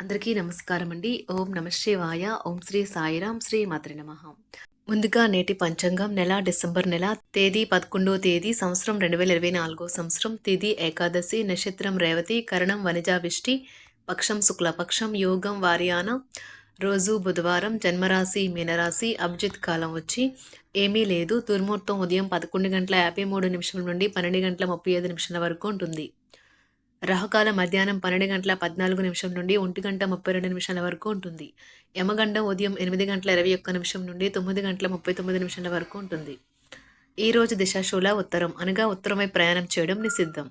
అందరికీ నమస్కారం అండి ఓం నమ శివాయ. ఓం శ్రీ సాయిరాం శ్రీ మాత్రి నమ. ముందుగా నేటి పంచాంగం నెల డిసెంబర్ నెల తేదీ పదకొండో తేదీ సంవత్సరం రెండు వేల ఇరవై నాలుగో సంవత్సరం తిథి ఏకాదశి నక్షత్రం రేవతి కరణం వనిజావిష్టి పక్షం శుక్లపక్షం యోగం వారియాన రోజు బుధవారం జన్మరాశి మీనరాశి అభిజిత్ కాలం వచ్చి ఏమీ లేదు. దుర్ముహూర్తం ఉదయం పదకొండు గంటల యాభై మూడు నిమిషం నుండి పన్నెండు గంటల ముప్పై ఐదు నిమిషాల వరకు ఉంటుంది. రాహుకాలం మధ్యాహ్నం పన్నెండు గంటల పద్నాలుగు నిమిషం నుండి ఒంటి గంట ముప్పై రెండు నిమిషాల వరకు ఉంటుంది. యమగండం ఉదయం ఎనిమిది గంటల ఇరవై ఒక్క నిమిషం నుండి తొమ్మిది గంటల ముప్పై తొమ్మిది నిమిషాల వరకు ఉంటుంది. ఈ రోజు దిశాశూల ఉత్తరం. అనగా ఉత్తరమై ప్రయాణం చేయడం నిషిద్ధం.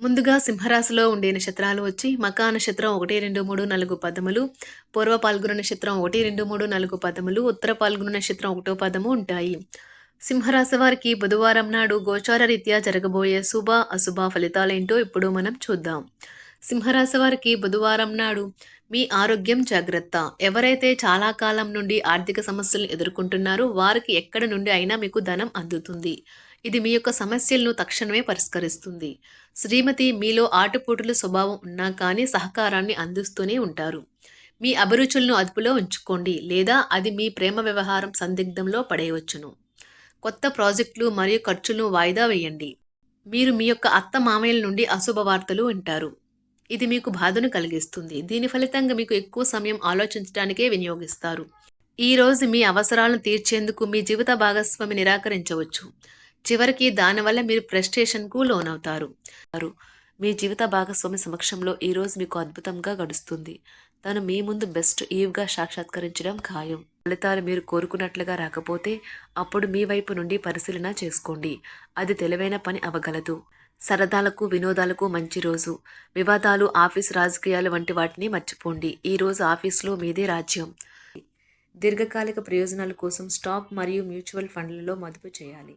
ముందుగా సింహరాశిలో ఉండే నక్షత్రాలు వచ్చి మకా నక్షత్రం ఒకటి రెండు మూడు నాలుగు పదములు పూర్వ పాల్గొన నక్షత్రం ఒకటి రెండు మూడు నాలుగు పదములు ఉత్తర పాల్గొన నక్షత్రం ఒకటో పదము ఉంటాయి. సింహరాశి వారికి బుధవారం నాడు గోచార రీత్యా జరగబోయే శుభ అశుభ ఫలితాలేంటో ఇప్పుడు మనం చూద్దాం. సింహరాశి వారికి బుధవారం నాడు మీ ఆరోగ్యం జాగ్రత్త. ఎవరైతే చాలా కాలం నుండి ఆర్థిక సమస్యలను ఎదుర్కొంటున్నారో వారికి ఎక్కడ నుండి అయినా మీకు ధనం అందుతుంది. ఇది మీ యొక్క సమస్యలను తక్షణమే పరిష్కరిస్తుంది. శ్రీమతి మీలో ఆటుపోటుల స్వభావం ఉన్నా కానీ సహకారాన్ని అందిస్తూనే ఉంటారు. మీ అభిరుచులను అదుపులో ఉంచుకోండి లేదా అది మీ ప్రేమ వ్యవహారం సందిగ్ధంలో పడేయవచ్చును. కొత్త ప్రాజెక్టులు మరియు ఖర్చులను వాయిదా వేయండి. మీరు మీ యొక్క అత్త మామయ్యల నుండి అశుభ వార్తలు వింటారు. ఇది మీకు బాధను కలిగిస్తుంది. దీని ఫలితంగా మీకు ఎక్కువ సమయం ఆలోచించడానికే వినియోగిస్తారు. ఈ రోజు మీ అవసరాలను తీర్చేందుకు మీ జీవిత భాగస్వామి నిరాకరించవచ్చు. చివరికి దానివల్ల మీరు ఫ్రస్ట్రేషన్కు లోనవుతారు. మీ జీవిత భాగస్వామి సమక్షంలో ఈరోజు మీకు అద్భుతంగా గడుస్తుంది. తను మీ ముందు బెస్ట్ ఈవ్గా సాక్షాత్కరించడం ఖాయం. ఫలితాలు మీరు కోరుకున్నట్లుగా రాకపోతే అప్పుడు మీ వైపు నుండి పరిశీలన చేసుకోండి. అది తెలివైన పని అవగలదు. సరదాలకు వినోదాలకు మంచి రోజు. వివాదాలు ఆఫీస్ రాజకీయాలు వంటి వాటిని మర్చిపోండి. ఈ రోజు ఆఫీస్లో మీదే రాజ్యం. దీర్ఘకాలిక ప్రయోజనాల కోసం స్టాక్ మరియు మ్యూచువల్ ఫండ్లలో మదుపు చేయాలి.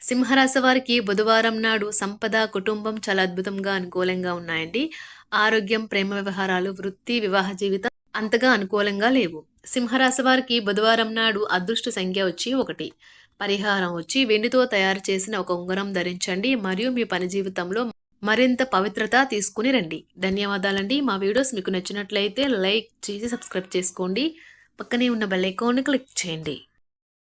సింహరాశి వారికి బుధవారం నాడు సంపద కుటుంబం చాలా అద్భుతంగా అనుకూలంగా ఉన్నాయండి. ఆరోగ్యం ప్రేమ వ్యవహారాలు వృత్తి వివాహ జీవితం అంతగా అనుకూలంగా లేవు. సింహరాశి వారికి బుధవారం నాడు అదృష్ట సంఖ్య వచ్చి ఒకటి. పరిహారం వచ్చి వెండితో తయారు చేసిన ఒక ఉంగరం ధరించండి. మరియు మీ పని జీవితంలో మరింత పవిత్రత తీసుకుని రండి. ధన్యవాదాలండి. మా వీడియోస్ మీకు నచ్చినట్లయితే లైక్ చేసి సబ్స్క్రైబ్ చేసుకోండి. పక్కనే ఉన్న బెల్ ఐకాన్ని క్లిక్ చేయండి.